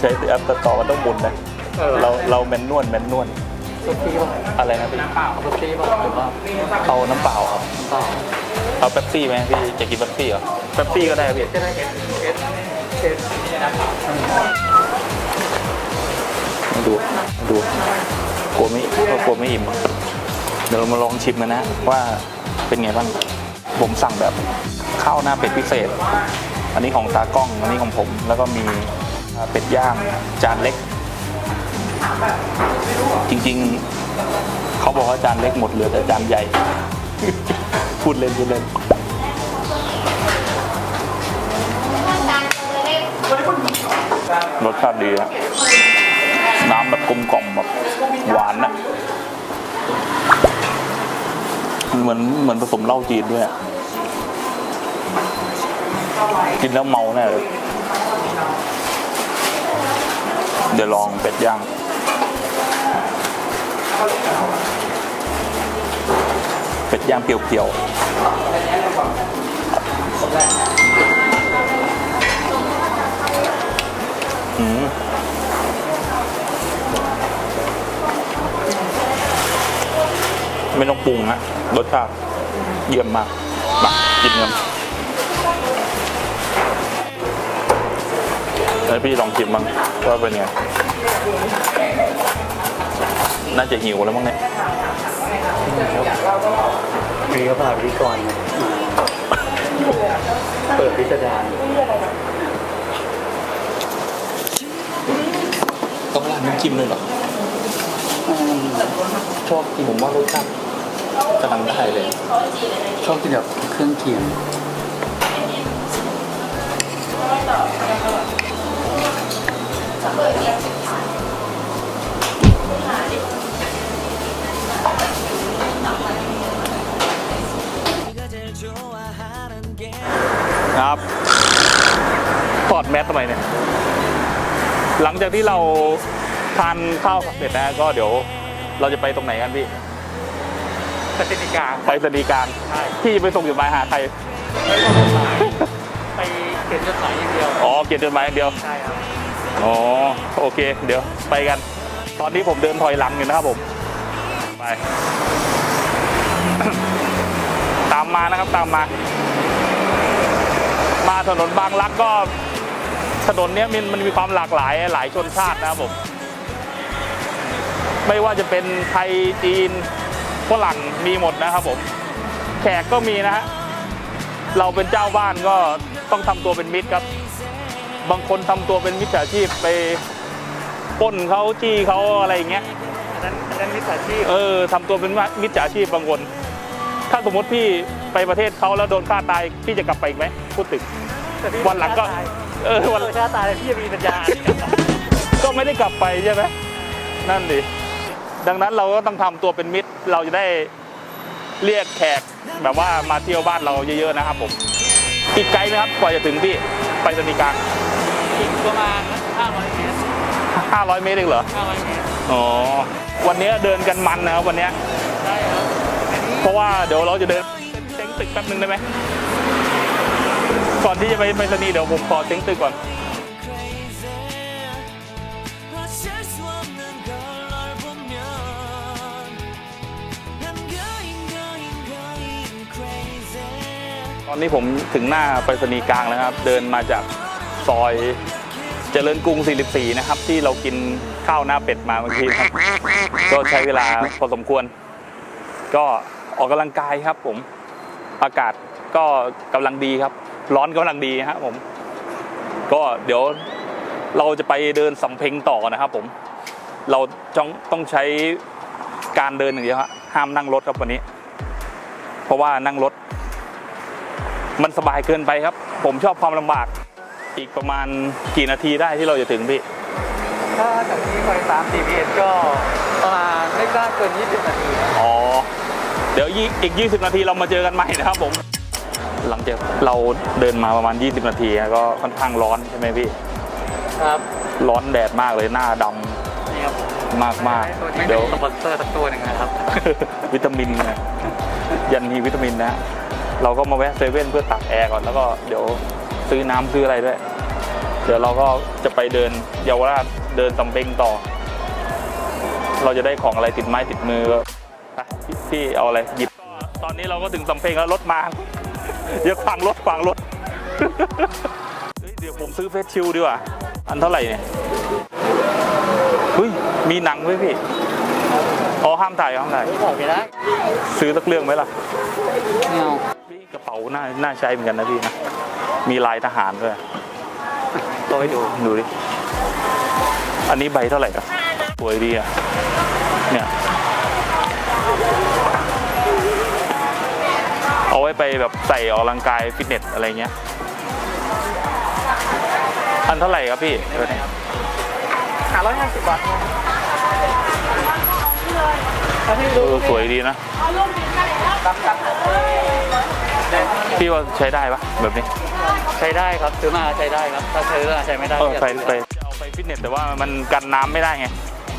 ถ่ายมันใช้แอปตัดต่อมันต้องหมุนนะ เออ เราเราแมนนวลแมนนวลซุปปี้ป่ะอะไรนะพี่น้ำเปล่าซุปปี้ป่ะหรือว่าเอาน้ำเปล่าครับ เปล่าเอาเป๊ปซี่ไหมพี่จะกินเป๊ปซี่เหรอเป๊ปซี่ก็ได้พี่ จะได้เอสเอสเอสน้ำเปล่าดู ดู กลัวไม่ก็กลัวไม่อิ่ม เดี๋ยวเรามาลองชิมกันนะ ว่าเป็นไงบ้าง ผมสั่งแบบข้าวหน้าเป็ดพิเศษ อันนี้ของตากล้อง อันนี้ของผม แล้วก็มี เป็ดย่างจานเล็ก จริงๆ เขาบอกว่าจานเล็กหมดเหลือแต่จานใหญ่ พูดเล่นพูดเล่นรสชาติดีอะน้ำแบบกลมกล่อมแบบหวานนะเหมือนเหมือนผสมเหล้าจีนด้วย กินแล้วเมาแน่เลย เดี๋ยวลองเป็ดย่างเป็ดย่างเปรี้ยวๆอืมไม่ต้องปรุงนะรสชาติเยี่ยมมากมากินกัน แล้วพี่ลองชิมบ้างว่าเป็นไง น่าจะหิวแล้วมั้งเนี่ยมีก็ผ่าพิธีกรนะเปิดพิสดารต้องราดน้ำจิ้มเลยเหรอชอบกินผมว่ารสชาติกำลังได้เลย ชอบกินแบบเครื่องเคียง ครับถอดแมสทำไมเนี่ย หลังจากที่เราทานข้าวเสร็จนะก็เดี๋ยวเราจะไปตรงไหนกันพี่กติกาไปสนีย์กลารใช่พี่ไปส่งจดหมายหาใครไม่ต้องสายไปเขียนจดหมายอย่างเดียว อ๋อ เขียนจดหมายอย่างเดียว ใช่ครับ อ๋อ โอเค เดี๋ยวไปกัน ตอนนี้ผมเดินถอยหลังอยู่นะครับผม ไป ตามมานะครับตามมา มาถนนบางรักก็ถนนเนี้ยมันมันมีความหลากหลายหลายชนชาตินะครับผม ไม่ว่าจะเป็นไทยจีนฝรั่งมีหมดนะครับผม แขกก็มีนะฮะเราเป็นเจ้าบ้านก็ต้องทำตัวเป็นมิตรครับ บางคนทำตัวเป็นมิจฉาชีพไป ปล้นเขาจี้เขาอะไรอย่างเงี้ยอันนั้นอันนั้นมิจฉาชีพเออทำตัวเป็นมิจฉาชีพบางคนถ้าสมมติพี่ไปประเทศเขาแล้วโดนฆ่าตายพี่จะกลับไปอีกไหมพูดถึง แต่พี่วันหลังก็ตายเออวัน โดนฆ่าตายแล้วพี่จะมีปัญญา ก็ไม่ได้กลับไปใช่ไหมนั่นดิดังนั้นเราก็ต้องทำตัวเป็นมิตรเราจะได้เรียกแขกแบบว่ามาเที่ยวบ้านเราเยอะๆนะครับผมอีกไกลไหมครับกว่าจะถึงพี่ไปสนีย์กลาง อีกประมาณ500เมตร 500 เมตรเองเหรอ 500เมตรอ๋อ วันนี้เดินกันมันนะครับวันนี้ได้ครับเพราะว่าเดี๋ยวเราจะเดินเต็งตึกแป๊บนึงได้ไหม ก่อนที่จะไปไปสนีเดี๋ยวผมขอเต็งตึกก่อน ตอนนี้ผมถึงหน้าไปรษณีย์กลางแล้วครับ เดินมาจากซอย เจริญกรุง 44 นะครับ ที่เรากินข้าวหน้าเป็ดมาเมื่อกี้ครับ ก็ใช้เวลาพอสมควร ก็ออกกำลังกายครับผม อากาศก็กำลังดีครับ ร้อนกำลังดีครับผม ก็เดี๋ยวเราจะไปเดินสำเพ็งต่อนะครับ ผม เราต้องต้องใช้การเดินอย่างเดียวฮะห้ามนั่งรถครับวันนี้ เพราะว่านั่งรถ มันสบายเกินไปครับ ผมชอบความลำบาก อีกประมาณกี่นาทีได้ที่เราจะถึงพี่ ถ้าจากนี้ไป3 GPS ก็ประมาณไม่กล้าเกิน20นาทีนะอ๋อ เดี๋ยวยี่อีก 20 นาทีเรามาเจอกันใหม่นะครับผม หลังจากเราเดินมาประมาณ 20 นาทีก็ค่อนข้างร้อนใช่ไหมพี่ ครับร้อนแดดมากเลยหน้าดำนี่ครับผมมากมากไม่เดี๋ยวมีสปอนเซอร์สักตัวหนึ่งนะครับ วิตามินนะยันมีวิตามินนะ เราก็มาแวะเซเว่นเพื่อตักแอร์ก่อนแล้วก็เดี๋ยว ซื้อน้ำซื้ออะไรด้วย เดี๋ยวเราก็จะไปเดินเยาวราชเดินตำเบงต่อ เราจะได้ของอะไรติดไม้ติดมือก็อะพี่พี่เอาอะไรหยิบตอนนี้เราก็ถึงสำเพ็งแล้วรถมาเดี๋ยวขวางรถขวางรถเฮ้ยเดี๋ยวผมซื้อเฟสชิลดีกว่า อันเท่าไหร่เนี่ยเฮ้ยมีหนังด้วยพี่อ๋อห้ามถ่ายห้ามถ่ายบอกไปได้ซื้อสักเรื่องไหมล่ะเงาพี่กระเป๋าน่าน่าใช้เหมือนกันนะพี่นะ มีลายทหารด้วยตัวให้ดูดูดิ อันนี้ใบเท่าไหร่ครับสวยดีอะ เนี่ย เอาไว้ไปแบบใส่ออกกำลังกายฟิตเนสอะไรเงี้ย อันเท่าไหร่ครับพี่เออเนี่ยห้าร้อยห้าสิบบาทถ้าให้เอดูอสวยดีนะพี่ว่าใช้ได้ปะแบบนี้ ใช้ได้ครับซื้อมาใช้ได้ครับ ถ้าซื้อมาใช้ไม่ได้เอออย่าไปซื้อไปจะเอาไปฟิตเนสแต่ว่ามันกันน้ำไม่ได้ไง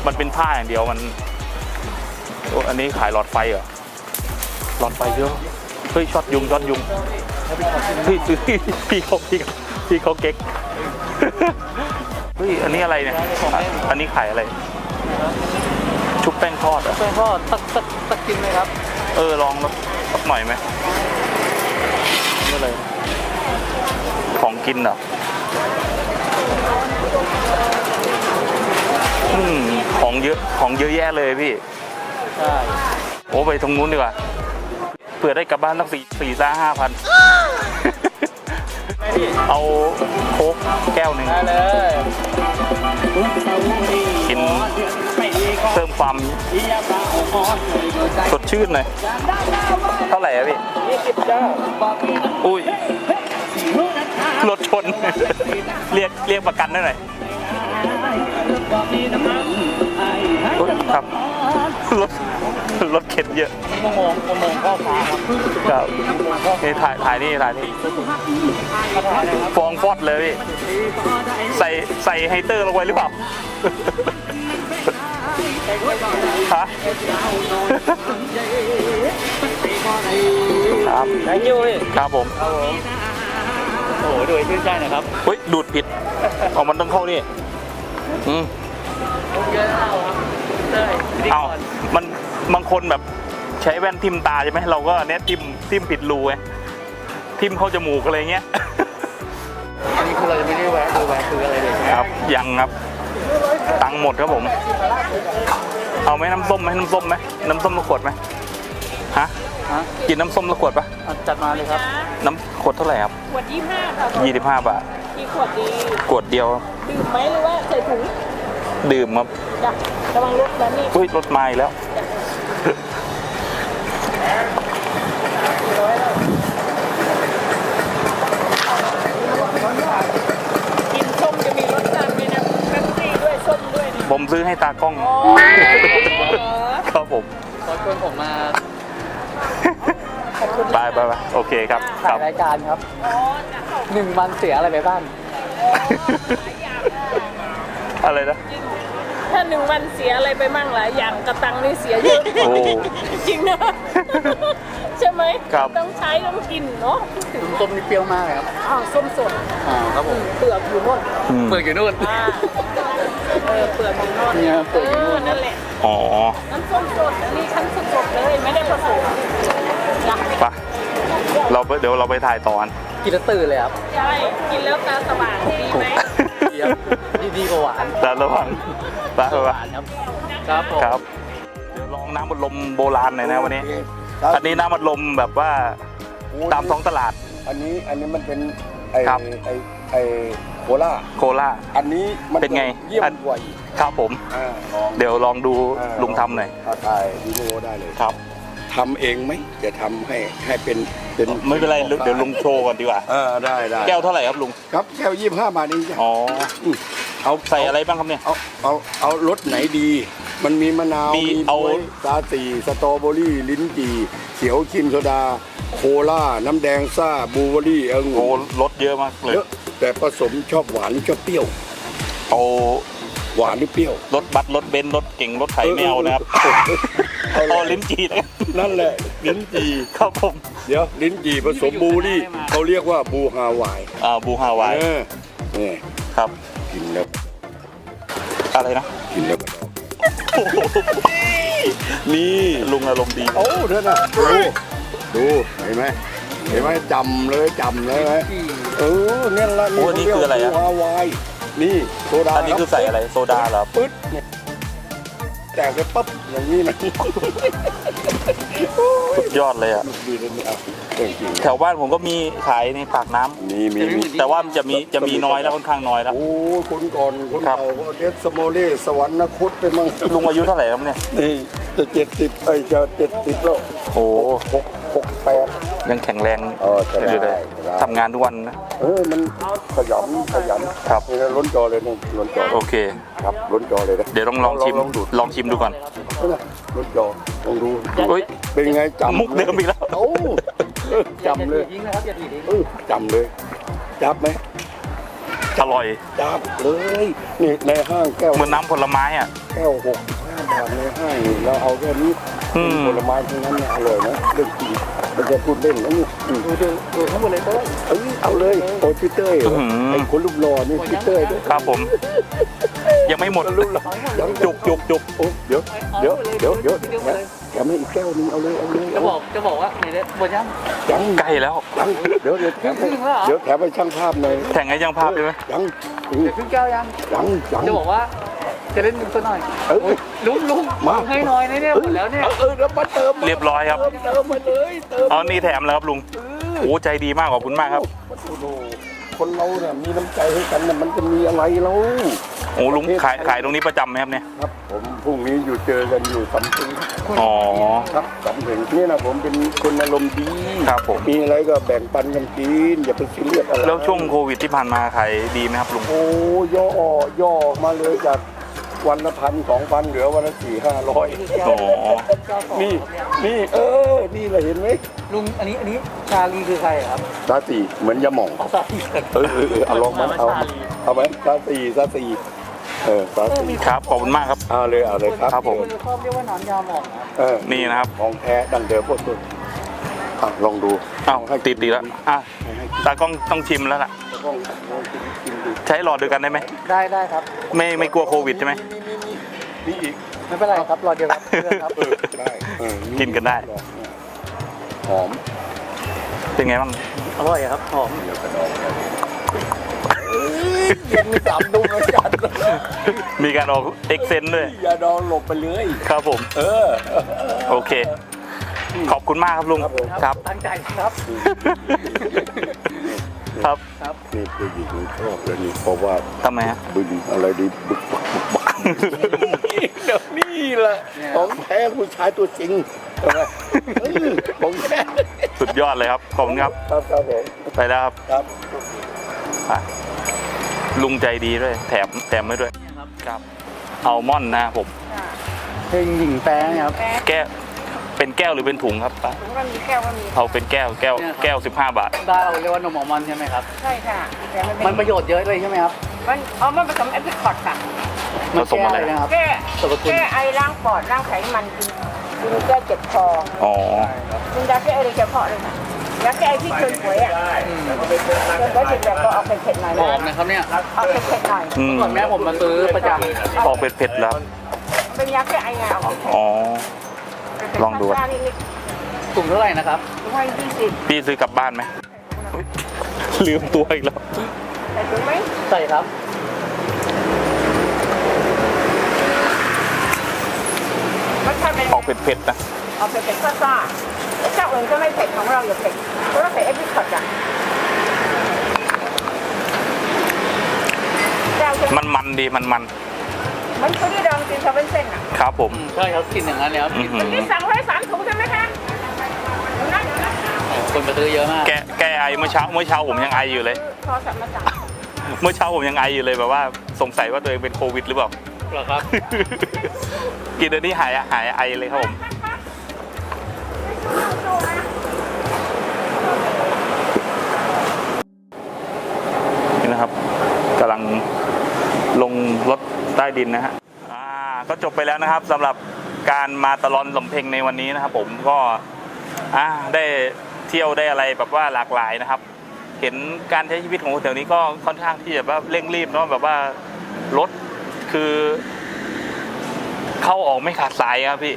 มันเป็นผ้าอย่างเดียวมันโอ้อันนี้ขายหลอดไฟเหรอ หลอดไฟเยอะ เฮ้ยช็อตยุงช็อตยุงเฮ้ยซื้อพี่เขาพี่เขาพี่เขาเก๊ก เฮ้ยอันนี้อะไรเนี่ยอะอันนี้ขายอะไร ชุบแป้งทอดเหรอะเพื่อนพ่อสักสักสักกินไหมครับ เออลองสักหน่อยไหม ของกินเหรออืมของเยอะของเยอะแยะเลยพี่ใช่โอ้ไปตรงนู้นดีกว่าเผื่อได้กลับบ้านตั้งสี่สี่ซ่าห้าพันเอาโค้กแก้วหนึ่งได้เลยกินเพิ่มความสดชื่นหน่อยเท่าไหร่อะพี่ยี่สิบเจ้าอุ้ย รถชน เรียกเรียกประกันได้หน่อยอุ๊ยครับรถรถเข็นเยอะโมงโมงพ่อค้าครับครับนี่ถ่ายถ่ายนี่ถ่ายนี่ฟองฟอดเลยพี่ใส่ใส่ไฮเตอร์ลงไปหรือเปล่าฮะครับได้ยูพี่ครับผมครับผม โอ้โหดูให้ชื่นใจหนะครับเฮ้ยดูดผิดเอามันต้องเข้านี่อืมเยอะแล้วครับใช่พิธีกเอารมันบางคนแบบใช้แว่นทิมตาใช่ไหมเราก็เน็ตทิมทิมผิดรูไงทิมเข้าจมูกอะไรเงี้ย อันนี้คือเราจะไม่ได้แวะดูแวะคืออะไรเลยใช่ไหมครับยังครับ ตังค์หมดครับผม เอาไหมน้ำส้มไหมน้ำส้มไหมน้ำส้มละขวดไหมฮะ ฮะกินน้ำส้มละขวดปะอะจัดมาเลยครับ น้ำขวดเท่าไหร่ครับขวดยี่ห้าค่ะยี่สิบห้าบาทกี่ขวดดี ขวดเดียวครับดื่มไหมหรือว่าใส่ถุงดื่มครับจ้ะระวังรถแล้วนี่อุ้ยรถมาอีกแล้วกินส้มจะมีรสชาติด้วยนะแป๊บซี่ด้วยส้มด้วยนี่ผมซื้อให้ตากล้องอ๋อครับผม ขอชวนผมมา ขอบคุณไปไปไปโอเคครับคถ่ารัยบ รายการครับอ๋อจะเข้าหนึ่งวันเสียอะไรไปบ้างอะไรนะ ถ้าหนึ่งวันเสียอะไรไปมั่งหลายอย่างกระตังนี่เสียเยอะ โอ้ จริงนะ ใช่ไหมครับ ต้องใช้ต้องกินเนาะถึงส้มนี่เปรี้ยวมากเลยครับอ้าวส้มสดอ่าครับผมเปลือกอยู่โน่นอืมเปลือกอยู่นู่น อ่าเออเปลือกอยู่โน่นเนี่ยเปลือกอยู่นู่นนั่นแหละ อ๋อ น้ำส้มสดอันนี้คั้นสดๆเลยไม่ได้ผสมจ้ะ ไปเราไปเดี๋ยวเราไปถ่ายตอนกินแล้วตื่นเลยครับใช่กินแล้วตาสว่างดีไหมเยี่ยมดีดีกว่าหวานแต่ระวังไปไปหไปวานครับครับผมครับเดี๋ยวลองน้ำมันลมโบราณหน่อยนะวันนี้ อันนี้น้ำมันลมแบบว่าตามท้องตลาด อันนี้อันนี้มันเป็นไอ้ครับไอ้ไอ้โคล่าโคราชอันนี้มันเป็นไงเยี่ยมอันกว่าอีกครับผมอ่าลองเดี๋ยวลองดูอ่าลุงทำหน่อยถ่ายถ่ายวิดีโอได้เลยครับ ทำเองไหมจะทำให้ให้เป็นเป็นไม่เป็นไรเดี๋ยวลุงโชว์ก่อนดีกว่าเออได้ได้แก้วเท่าไหร่ครับลุงครับแก้วยี่ห้าบาทเองจ้ะอ๋อเอาใส่อะไรบ้างครับเนี่ยเอาเอาเอารสไหนดี มันมีมะนาวมีมีเอาบ๊วยตาตีสตรอเบอรี่ลิ้นจี่เขียวครีมโซดา โคล่าน้ำแดงซ่าบลูเบอรี่องุ่โอ้นรสเยอะมากเลยเยอะแต่ผสมชอบหวานชอบเปรี้ยวเอาหวานหรือเปรี้ยวรถบัสรถเบนซ์รถเก่งรถไถไม่เอานะครับ เอาเลเอายลิ้นจีนะครับนั่นแหละลิ้นจี่ครับผมเดี๋ยวลิ้นจี่ผสมบูรี่เขาเรียกว่าบูฮาวายอ่าบูฮาวายเออนี่ครับกินแล้วอะไรนะกินแล้วนี่ลุงอารมณ์ดีโอ้เท่าน่ะดูดูเห็นไหมเห็นไหมจำเลยจำเลยไหมเออเนี่ยละโอ้อันนี้คืออะไรอะบูฮาวายนี่โซดาอันนี้คือใส่อะไรโซดาเหรอครับปึ๊ดเนี่ย แตกไปปั๊บอย่างนี้นะสุดยอดเลยอะ ดีเลยเนี่ยเอาเรื่องจริงแถวบ้านผมก็มีขายในปากน้ำมีมีมี แต่ว่ามันจะมีจะมีน้อยแล้วค่อนข้างน้อยแล้ว โอ้ยคนก่อนคนครับ เก่าก็เดสโมเล่สวรรคตไปมั่งลุงอายุเท่าไหร่ครับเนี่ย นี่จะเจ็ดสิบไอ้ยจะเจ็ดสิบแล้วโอ้หก หกแปด ยังแข็งแรงเออใช่ได้อยู่เลยใช่ได้ ทำงานทุกวันนะ เออมันขยันขยันครับ นี่นะล้นจอเลยนี่ล้นจอโอเค ครับล้นจอเลยนะเดี๋ยวต้องลองชิม ลองดูดลองชิมดูก่อนนี่นะล้นจอลองดูเฮ้ย เป็นไงจำมุกเดิมอีกแล้ว โอ้เออจำเลยยิงนะครับอย่าถีบทิ้งเออจำเลยจับไหมอร่อย จับเลยนี่ในห้างแก้วเหมือนน้ำผลไม้อะ แก้วหกห้าบาทในห้างนี่เราเอาแค่นี้ อืม ผลไม้ทั้งนั้นเนี่ยอร่อยนะเรื่องจริงไม่ใช่พูดเล่นนะนี่อืมดูดูดูทั้งหมดเลยเต้ย เอ้ยเอาเลยโอ้พี่เต้ยเหรออื้อหือ ไอ้คนรูปหล่อนี่พี่เต้ยด้วยครับผม ยังไม่หมดรูปหล่อยังจุกจุกจุกโอ้เดี๋ยวเดี๋ยวเดี๋ยวเดี๋ยวแถมให้อีกแก้วนึงเอาเลยเอาเลยจะบอกจะบอกว่าไหนเนี่ยบนยัง ยังใกล้แล้ว ยังเดี๋ยวเดี๋ยวแถมให้ครึ่งแล้วเหรอ เดี๋ยวแถมให้ช่างภาพหน่อยแข่งให้ยังภาพใช่ไหมยังเดี๋ยวครึ่งแก้วยัง ยังยังจะบอกว่า จะเล่นมุกซะหน่อยเออ ลุงลุงมา ให้น้อยนะเนี่ยหมดแล้วเนี่ย เออแล้วมาเติมเรียบร้อยครับ เติมมาเลยเติมอ๋อนี่แถมแล้วครับลุงโอ้ใจดีมากขอบคุณมากครับโอ้โหคนเราเนี่ยมีน้ำใจให้กันเนี่ยมันจะมีอะไรแล้วโอ้ลุงขายขายตรงนี้ประจำไหมครับเนี่ยครับ ผมพรุ่งนี้อยู่เจอกันอยู่สำเพ็งอ๋อ ครับสำเพ็งนี่นะผมเป็นคนอารมณ์ดีครับผม มีอะไรก็แบ่งปันกันกินอย่าไปซีเรียสอะไรแล้วช่วงโควิดที่ผ่านมาขายดีไหมครับลุงโอ้ย่อย่อมาเลยจาก วันละพันสองพันเหลือวันละสี่ห้าร้อยอ๋อนี่นี่เออ นี่แหละเห็นไหมลุงอันนี้อันนี้ชาลีคือใครอะครับซาสีเหมือนยาหม่องอ๋อชาลีเออเออเออเอาลองมาเอาเอาไหมซาสีซาสีเออซาสีครับขอบคุณมากครับ เอาเลยเอาเลยครับครับผมคนชอบเรียกว่าน้ำยาหมองนะเออนี่นะครับของแท้ดั้งเดิมพวกคุณอะลองดูอ้าวติดดีแล้วอะตากล้องต้องชิมแล้วล่ะ ใช้หลอดเดียวกันได้ไหมได้ได้ครับ ไม่ไม่กลัวโควิดใช่ไหมนี่อีกไม่เป็นไรครับรอเดียวครับเพื่อนครับเออได้เออกินกันได้ หอมเป็นไงบ้างอร่อยครับหอมเดี๋ยวกระดองยังมีสามดุมแล้วกันมีการออกเอ็กเซนด้วยอย่าดองหลบไปเลยครับผม เออ โอเค ขอบคุณมากครับลุงครับผมครับตั้งใจครับ ครับ นี่ผู้หญิงชอบเลยนี่เพราะว่าทำไมฮะบึงอะไรดีบึกบักบึกบักเดี๋ยวนี่แหละของแท้ผู้ชายตัวจริงใช่ไหมเออของแท้สุดยอดเลยครับ ขอบคุณครับ ครับครับผมไปแล้วครับครับไปลุงใจดีด้วย แถมแถมไว้ด้วยครับ อัลมอนด์นะครับผม เพลงหญิงแป้งครับ แก้ว เป็นแก้วหรือเป็นถุงครับป้าถุงก็มีแก้วก็มีเอาเป็นแก้วแก้วแก้ว 15 บาท ได้เราเรียกว่านมอัลมอนด์ใช่ไหมครับ ใช่ค่ะแต่มันมันปเป็นระโยชน์เยอะเลยใช่ไหมครับมันเอามันผสมแอปเปิลคอร์ดค่ะมันผสมอะไรแก้นะครับ แก้สรรพคุณ แก้ไอล้างปอดล้างไขมันกินกินแก้เจ็บคออ๋อกินยาแก้ไอโดยเฉพาะเลยค่ะยาแก้ไอที่เกินป่วยอะเกินป่วยเจ็บๆก็เอาเผ็ดๆหน่อยหนะอมนะครับเนี่ยเอาเผ็ดๆหน่อยอืมก่อนแม่ผมมาซื้อประจออกเผ็ดๆแล้ว เป็นยาแก้ไอไงเอาเผ็ดอ๋อๆ ลองดูซ่าๆนิดำกลุ่มเท่าไหร่นะครับๆถุงละยี่สิบพี่ซื้อกลับบ้านไหมอุ๊ยลืมตัวอีกแล้วใส่ถุงไหมใส่ครับ รสชาติเป็นไงออกเผ็ดๆนะเอาเผ็ดๆซ่าๆแล้วเจ้าอื่นก็ไม่เผ็ดของเราอย่าเผ็ดเพราะเราใส่แอปเปิลคอร์ดอะแก้วจะมันมันดีมันมัน มันคือที่ดองกินซาเว่นเส้นอะครับผมใช่ครับกินอย่างนั้นเลยครับอื้อหืวันอนี้สั่งไว้สามถุงใช่ไหมคะเดี๋ยวนะเดี๋ยวนะคนมาซื้อเยอะมากแก้แก้ไอเมื่อเช้าเมื่อเช้าผมยังไออยู่เลย โทรศัพท์มาสั่งเมื่อเช้าผมยังไออยู่เลยแบบว่าสงสัยว่าตัวเองเป็นโควิดหรือเปล่า เหรอครับ กินเดี๋ยวนี้หายหายไอเลยครับผมนี่นะครับกำลังลง งรถใต้ ดินนะฮะอ่าก็จบไปแล้วนะครับสำหรับการมาตลอนสมเพ็งในวันนี้นะครับ ผมก็อ่าได้เที่ยวได้อะไรแบบว่าหลากหลายนะครับ เห็นการใช้ชีวิตของคนแถวนี้ก็ค่อนข้างที่จะแบบเร่งรีบเนาะแบบว่ารถคือ เข้าออกไม่ขาดสายครับพี่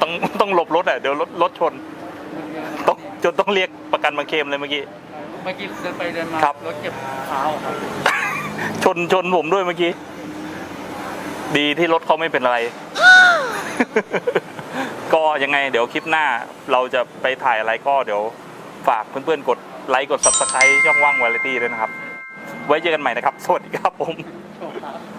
ต้องต้องหลบรถอะเดี๋ยวรถรถชนต้องจนต้องเรียกประกันมาเคลมเลยเมื่อกี้เมื่อกี้เดินไปเดินมาครับรถเจ็บเท้าครับชนชนผมด้วยเมื่อกี้ ดีที่รถเขาไม่เป็นอะไร ก็ยังไงเดี๋ยวคลิปหน้าเราจะไปถ่ายอะไรก็เดี๋ยวฝากเพื่อนๆกดไลค์กด subscribe ช่องว่างวาไรตี้ด้วยนะครับ ไว้เจอกันใหม่นะครับ สวัสดีครับผมครับ